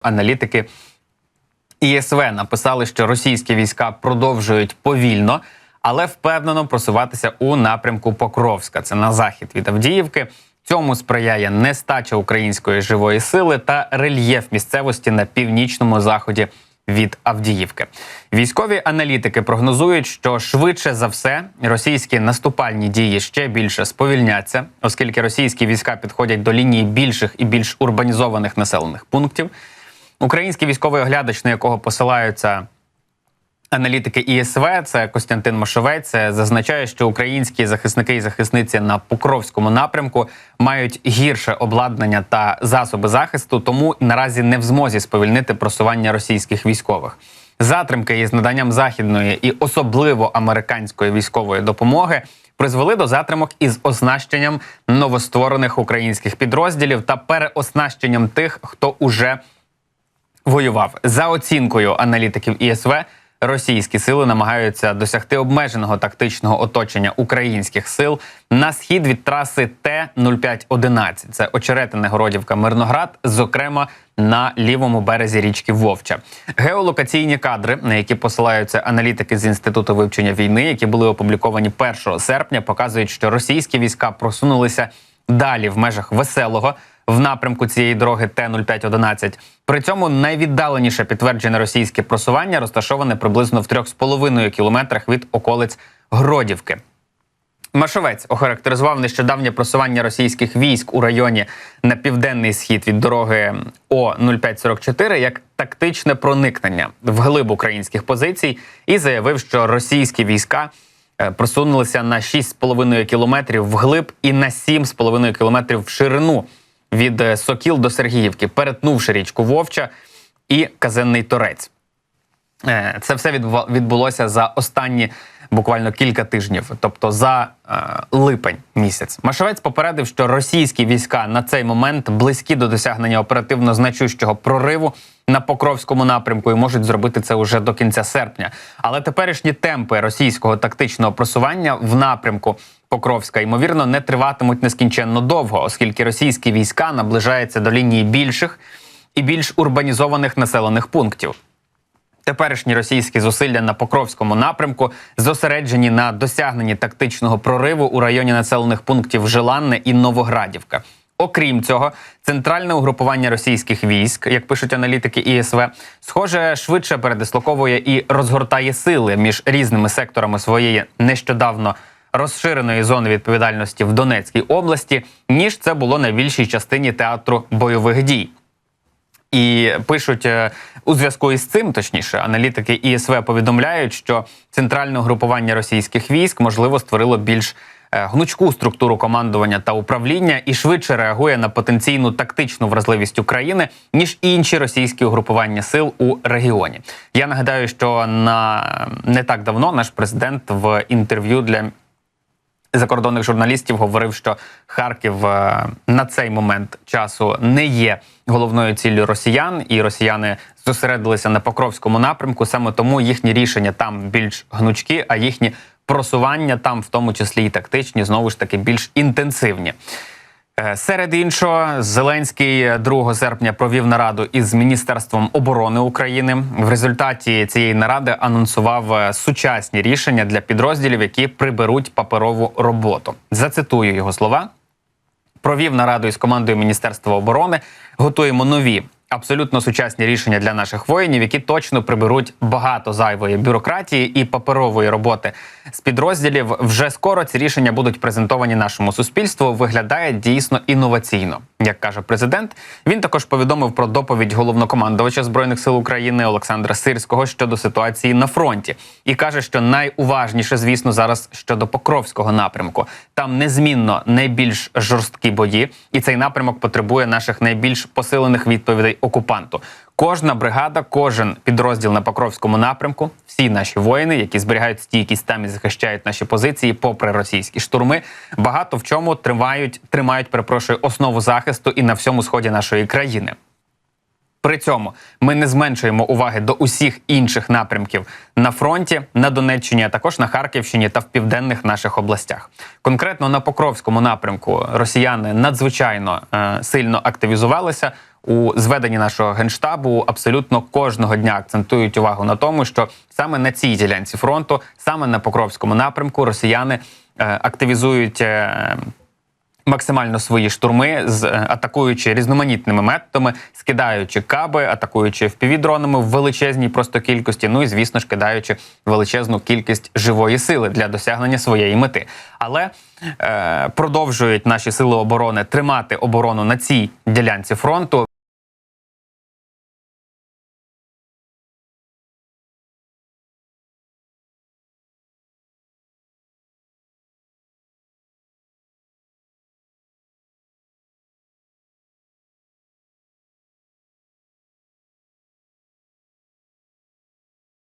Аналітики ІСВ написали, що російські війська продовжують повільно, але впевнено просуватися у напрямку Покровська. Це на захід від Авдіївки. Цьому сприяє нестача української живої сили та рельєф місцевості на північному заході від Авдіївки. Військові аналітики прогнозують, що швидше за все російські наступальні дії ще більше сповільняться, оскільки російські війська підходять до лінії більших і більш урбанізованих населених пунктів. Український військовий оглядач, на якого посилаються аналітики ІСВ, це Костянтин Машовець, е, зазначає, що українські захисники і захисниці на Покровському напрямку мають гірше обладнання та засоби захисту, тому наразі не в змозі сповільнити просування російських військових. Затримки із наданням західної і особливо американської військової допомоги призвели до затримок із оснащенням новостворених українських підрозділів та переоснащенням тих, хто уже воював за оцінкою аналітиків ІСВ. Російські сили намагаються досягти обмеженого тактичного оточення українських сил на схід від траси Т-0511. Це очеретине Городівка Мирноград, зокрема на лівому березі річки Вовча. Геолокаційні кадри, на які посилаються аналітики з інституту вивчення війни, які були опубліковані 1 серпня, показують, що російські війська просунулися далі в межах веселого в напрямку цієї дороги Т-0511. При цьому найвіддаленіше підтверджене російське просування розташоване приблизно в 3,5 кілометрах від околиць Гродівки. Машовець охарактеризував нещодавнє просування російських військ у районі на південний схід від дороги О 0544 як тактичне проникнення в глиб українських позицій і заявив, що російські війська е, просунулися на 6,5 кілометрів вглиб і на 7,5 кілометрів в ширину від е, Сокіл до Сергіївки, перетнувши річку Вовча і Казенний Торець. Е, Це все відбулося за останні буквально кілька тижнів, тобто за е, липень місяць. Машовець попередив, що російські війська на цей момент близькі до досягнення оперативно значущого прориву на Покровському напрямку і можуть зробити це уже до кінця серпня. Але теперішні темпи російського тактичного просування в напрямку Покровська ймовірно не триватимуть нескінченно довго, оскільки російські війська наближаються до лінії більших і більш урбанізованих населених пунктів. Теперішні російські зусилля на Покровському напрямку зосереджені на досягненні тактичного прориву у районі населених пунктів Желанне і Новоградівка. Окрім цього, центральне угрупування російських військ, як пишуть аналітики ІСВ, схоже швидше передислоковує і розгортає сили між різними секторами своєї нещодавно розширеної зони відповідальності в Донецькій області, ніж це було на більшій частині театру бойових дій. І пишуть е, у зв'язку із цим, точніше, аналітики ІСВ повідомляють, що центральне групування російських військ можливо створило більш е, гнучку структуру командування та управління і швидше реагує на потенційну тактичну вразливість України ніж інші російські угрупування сил у регіоні. Я нагадаю, що на не так давно наш президент в інтерв'ю для закордонних журналістів говорив, що Харків е, на цей момент часу не є головною ціллю росіян, і росіяни зосередилися на Покровському напрямку. Саме тому їхні рішення там більш гнучкі, а їхні просування там, в тому числі і тактичні, знову ж таки більш інтенсивні. Е, Серед іншого, Зеленський 2 серпня провів нараду із Міністерством оборони України. В результаті цієї наради анонсував е, сучасні рішення для підрозділів, які приберуть паперову роботу. Зацитую його слова провів нараду із командою Міністерства оборони. Готуємо нові. Абсолютно сучасні рішення для наших воїнів, які точно приберуть багато зайвої бюрократії і паперової роботи з підрозділів. Вже скоро ці рішення будуть презентовані нашому суспільству. Виглядає дійсно інноваційно, як каже президент. Він також повідомив про доповідь головнокомандувача збройних сил України Олександра Сирського щодо ситуації на фронті і каже, що найуважніше, звісно, зараз щодо Покровського напрямку. Там незмінно найбільш жорсткі бої, і цей напрямок потребує наших найбільш посилених відповідей окупанту. Кожна бригада, кожен підрозділ на Покровському напрямку, всі наші воїни, які зберігають стійкість там і захищають наші позиції, попри російські штурми, багато в чому тримають, тримають, перепрошую, основу захисту і на всьому сході нашої країни. При цьому ми не зменшуємо уваги до усіх інших напрямків на фронті, на Донеччині, а також на Харківщині та в південних наших областях. Конкретно на Покровському напрямку росіяни надзвичайно е, сильно активізувалися. У зведенні нашого генштабу абсолютно кожного дня акцентують увагу на тому, що саме на цій ділянці фронту, саме на Покровському напрямку, росіяни е, активізують. е, максимально свої штурми, з е, атакуючи різноманітними методами, скидаючи каби, атакуючи впівдронами в величезній просто кількості. Ну і звісно ж кидаючи величезну кількість живої сили для досягнення своєї мети. Але е, продовжують наші сили оборони тримати оборону на цій ділянці фронту.